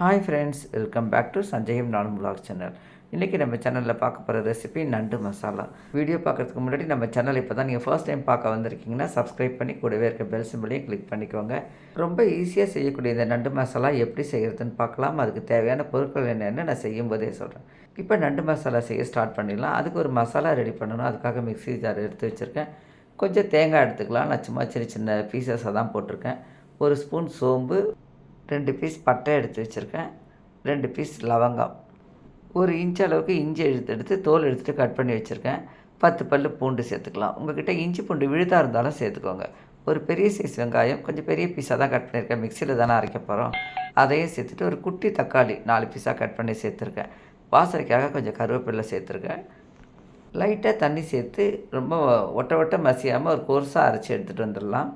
Hi friends welcome back to சஞ்சயம் நானும் blog channel இன்றைக்கி நம்ம சேனலில் பார்க்க போகிற ரெசிபி நண்டு மசாலா வீடியோ பார்க்குறதுக்கு முன்னாடி நம்ம சேனல் இப்போ தான் நீங்கள் ஃபர்ஸ்ட் டைம் பார்க்க வந்திருக்கீங்கன்னா சப்ஸ்கிரைப் பண்ணி கூடவே இருக்க பெல் சிம்பிளையும் கிளிக் பண்ணிக்கோங்க. ரொம்ப ஈஸியாக செய்யக்கூடிய இந்த நண்டு மசாலா எப்படி செய்கிறதுன்னு பார்க்கலாம். அதுக்கு தேவையான பொருட்கள் என்னென்னு நான் செய்யும் போதே சொல்கிறேன் இப்போ நண்டு மசாலா செய்ய ஸ்டார்ட் பண்ணிடலாம். அதுக்கு ஒரு மசாலா ரெடி பண்ணணும். அதுக்காக மிக்ஸி ஜார் எடுத்து வச்சுருக்கேன். கொஞ்சம் தேங்காய் எடுத்துக்கலாம். நான் சும்மா சின்ன சின்ன பீசஸாக தான் போட்டிருக்கேன். ஒரு ஸ்பூன் சோம்பு ரெண்டு பீஸ் பட்டை எடுத்து வச்சுருக்கேன். ரெண்டு பீஸ் லவங்கம். ஒரு இன்ச் அளவுக்கு இஞ்சி எடுத்து எடுத்து தோல் எடுத்துகிட்டு கட் பண்ணி வச்சுருக்கேன். பத்து பல் பூண்டு சேர்த்துக்கலாம். உங்கள்கிட்ட இஞ்சி பூண்டு விழுதாக இருந்தாலும் சேர்த்துக்கோங்க. ஒரு பெரிய சைஸ் வெங்காயம் கொஞ்சம் பெரிய பீஸாக தான் கட் பண்ணியிருக்கேன். மிக்சியில் தானே அரைக்க போகிறோம் அதையும் சேர்த்துட்டு ஒரு குட்டி தக்காளி நாலு பீஸாக கட் பண்ணி சேர்த்துருக்கேன். வாசனைக்காக கொஞ்சம் கருவேப்பிலை சேர்த்துருக்கேன். லைட்டாக தண்ணி சேர்த்து ரொம்ப ஒட்ட ஒட்ட மசியாமல் ஒரு கோர்ஸாக அரைச்சி எடுத்துகிட்டு வந்துடலாம்.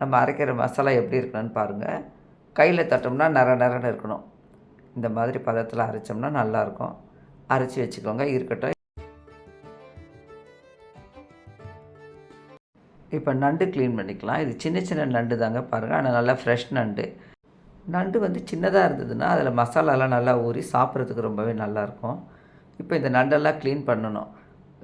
நம்ம அரைக்கிற மசாலா எப்படி இருக்கணும்னு பாருங்கள் கையில் தட்டோம்னா நர நரன்னு இருக்கணும். இந்த மாதிரி பதத்தில் அரைச்சோம்னா நல்லாயிருக்கும் அரைச்சி வச்சுக்கோங்க இருக்கட்டும். இப்போ நண்டு க்ளீன் பண்ணிக்கலாம். இது சின்ன சின்ன நண்டு தாங்க பாருங்கள் ஆனால் நல்லா ஃப்ரெஷ் நண்டு. நண்டு வந்து சின்னதாக இருந்ததுன்னா அதில் மசாலாலாம் நல்லா ஊறி சாப்பிட்றதுக்கு ரொம்பவே நல்லாயிருக்கும் இப்போ இந்த நண்டெல்லாம் க்ளீன் பண்ணணும்.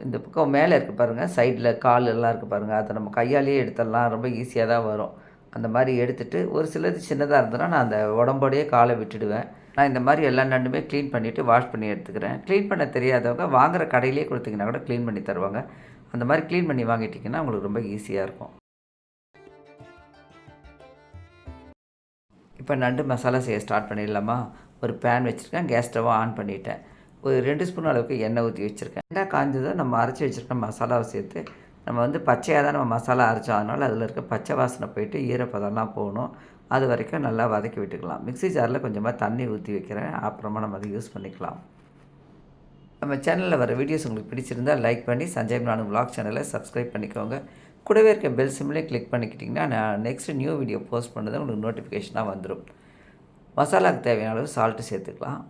இந்த பக்கம் மேலே இருக்குது பாருங்கள் சைடில் கால் எல்லாம் இருக்குது பாருங்கள் அதை நம்ம கையாலேயே எடுத்துடலாம். ரொம்ப ஈஸியாக தான் வரும். அந்த மாதிரி எடுத்துட்டு ஒரு சிலது சின்னதாக இருந்ததுன்னா நான் அந்த உடம்போடையே காலை விட்டுடுவேன். நான் இந்த மாதிரி எல்லா நண்டுமே க்ளீன் பண்ணிவிட்டு வாஷ் பண்ணி எடுத்துக்கிறேன். க்ளீன் பண்ண தெரியாதவங்க வாங்குற கடையிலே கொடுத்தீங்கன்னா கூட க்ளீன் பண்ணி தருவாங்க. அந்த மாதிரி க்ளீன் பண்ணி வாங்கிட்டிங்கன்னா உங்களுக்கு ரொம்ப ஈஸியாக இருக்கும். இப்போ நண்டு மசாலா செய்ய ஸ்டார்ட் பண்ணிடலாமா? ஒரு பேன் வச்சுருக்கேன் கேஸ் ஸ்டவ்வை ஆன் பண்ணிட்டேன். ஒரு ரெண்டு ஸ்பூன் அளவுக்கு எண்ணெய் ஊற்றி வச்சுருக்கேன். எண்ணெய் காய்ஞ்சதை நம்ம அரைச்சி வச்சுருக்க மசாலாவை சேர்த்து நம்ம வந்து பச்சையாக தான் நம்ம மசாலா அரைச்சோம். அதனால் அதில் இருக்க பச்சை வாசனை போயிட்டு ஈரப்பதம்லாம் போகணும். அது வரைக்கும் நல்லா வதக்கி விட்டுக்கலாம். மிக்ஸி ஜாரில் கொஞ்சமாக தண்ணி ஊற்றி வைக்கிறேன். அப்புறமா நம்ம அதை யூஸ் பண்ணிக்கலாம். நம்ம சேனலில் வர வீடியோஸ் உங்களுக்கு பிடிச்சிருந்தால் லைக் பண்ணி சஞ்சய் நானு vlog சேனலை சப்ஸ்கிரைப் பண்ணிக்கோங்க. கூடவே இருக்க பெல் சிம்லேயே கிளிக் பண்ணிக்கிட்டிங்கன்னா நான் நெக்ஸ்ட் நியூ வீடியோ போஸ்ட் பண்ணது உங்களுக்கு நோட்டிஃபிகேஷனாக வந்துடும் மசாலாவுக்கு தேவையான அளவு சால்ட்டு சேர்த்துக்கலாம்.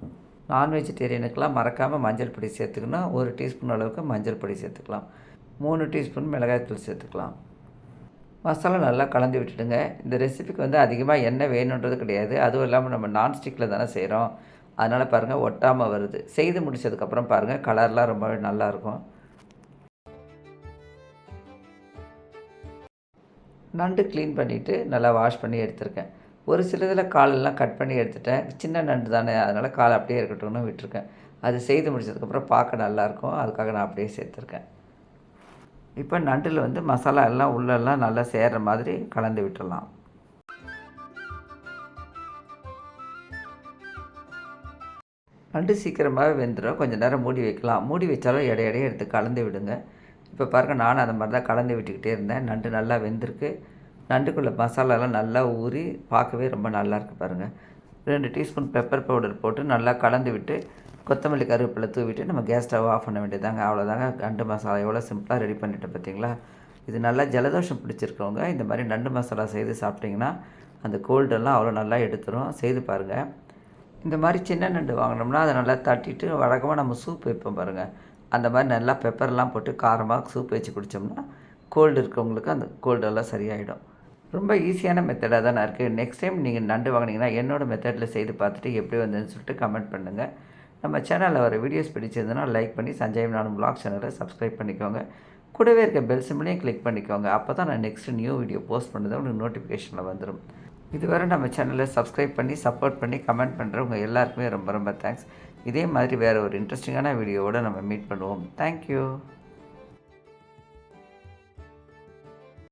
நான் வெஜிடேரியனுக்கெலாம் மறக்காமல் மஞ்சள் பொடி சேர்த்துக்கணும். ஒரு டீஸ்பூன் அளவுக்கு மஞ்சள் பொடி சேர்த்துக்கலாம். மூணு டீஸ்பூன் மிளகாய்த்தூள் சேர்த்துக்கலாம். மசாலா நல்லா கலந்து விட்டுடுங்க. இந்த ரெசிபிக்கு வந்து அதிகமாக எண்ணெய் வேணுன்றது கிடையாது. அதுவும் இல்லாமல் நம்ம நான்ஸ்டிக்கில் தானே செய்கிறோம் அதனால் பாருங்கள் ஒட்டாமல் வருது. செய்து முடிச்சதுக்கப்புறம் பாருங்கள் கலர்லாம் ரொம்பவே நல்லாயிருக்கும். நண்டு க்ளீன் பண்ணிவிட்டு நல்லா வாஷ் பண்ணி எடுத்திருக்கேன். ஒரு சில இதில் காலெல்லாம் கட் பண்ணி எடுத்துட்டேன். சின்ன நண்டு தானே அதனால் கால் அப்படியே இருக்கட்டும்னு விட்டுருக்கேன். அது செய்து முடிச்சதுக்கப்புறம் பார்க்க நல்லாயிருக்கும். அதுக்காக நான் அப்படியே சேர்த்துருக்கேன். இப்போ நண்டில் வந்து மசாலா எல்லாம் உள்ளெல்லாம் நல்லா சேர்கிற மாதிரி கலந்து விட்டுடலாம். நண்டு சீக்கிரமாகவே வெந்துடும். கொஞ்சம் நேரம் மூடி வைக்கலாம். மூடி வச்சாலும் இடையிடையே எடுத்து கலந்து விடுங்க. இப்போ பாருங்கள் நானும் அந்த மாதிரி தான் கலந்து விட்டுக்கிட்டே இருந்தேன். நண்டு நல்லா வெந்திருக்கு. நண்டுக்குள்ளே மசாலாலாம் நல்லா ஊறி பார்க்கவே ரொம்ப நல்லாயிருக்கு பாருங்கள் ரெண்டு டீஸ்பூன் பெப்பர் பவுடர் போட்டு நல்லா கலந்து விட்டு கொத்தமல்லி கருவேப்பிலை தூவிட்டு நம்ம கேஸ் ஸ்டவ் ஆஃப் பண்ண வேண்டியதாங்க அவ்வளோதாங்க. நண்டு மசாலா எவ்வளோ சிம்பிளாக ரெடி பண்ணிட்டேன் பார்த்தீங்களா? இது நல்லா ஜலதோஷம் பிடிச்சிருக்கவங்க இந்த மாதிரி நண்டு மசாலா செய்து சாப்பிட்டிங்கன்னா அந்த கோல்டெல்லாம் அவ்வளோ நல்லா எடுத்துரும். செய்து பாருங்கள் இந்த மாதிரி சின்ன நண்டு வாங்கினோம்னா அதை நல்லா தட்டிட்டு வழக்கமாக நம்ம சூப் வைப்போம் பாருங்கள் அந்த மாதிரி நல்லா பெப்பர்லாம் போட்டு காரமாக சூப் வச்சு குடித்தோம்னா கோல்டு இருக்கவங்களுக்கு அந்த கோல்டெல்லாம் சரியாயிடும். ரொம்ப ஈஸியான மெத்தடாக தானே இருக்குது நெக்ஸ்ட் டைம் நீங்கள் நண்டு வாங்கினீங்கன்னா என்னோடய மெத்தடில் செய்து பார்த்துட்டு எப்படி வந்ததுன்னு சொல்லிட்டு கமெண்ட் பண்ணுங்கள் நம்ம சேனலில் வர வீடியோஸ் பிடிச்சிருந்ததுன்னா லைக் பண்ணி சஞ்சய் நானும் பிளாக் சேனலை சப்ஸ்கிரைப் பண்ணிக்கோங்க. கூடவே இருக்க பெல் சிம்பிளையும் கிளிக் பண்ணிக்கோங்க. அப்போ தான் நான் நெக்ஸ்ட் நியூ வீடியோ போஸ்ட் பண்ணுறது உங்களுக்கு நோட்டிஃபிகேஷனில் வந்துடும் இதுவரை நம்ம சேனலை சப்ஸ்கிரைப் பண்ணி சப்போர்ட் பண்ணி கமெண்ட் பண்ணுறவங்க எல்லாருக்குமே ரொம்ப ரொம்ப தேங்க்ஸ் இதே மாதிரி வேறு ஒரு இன்ட்ரெஸ்டிங்கான வீடியோவோடு நம்ம மீட் பண்ணுவோம். தேங்க்யூ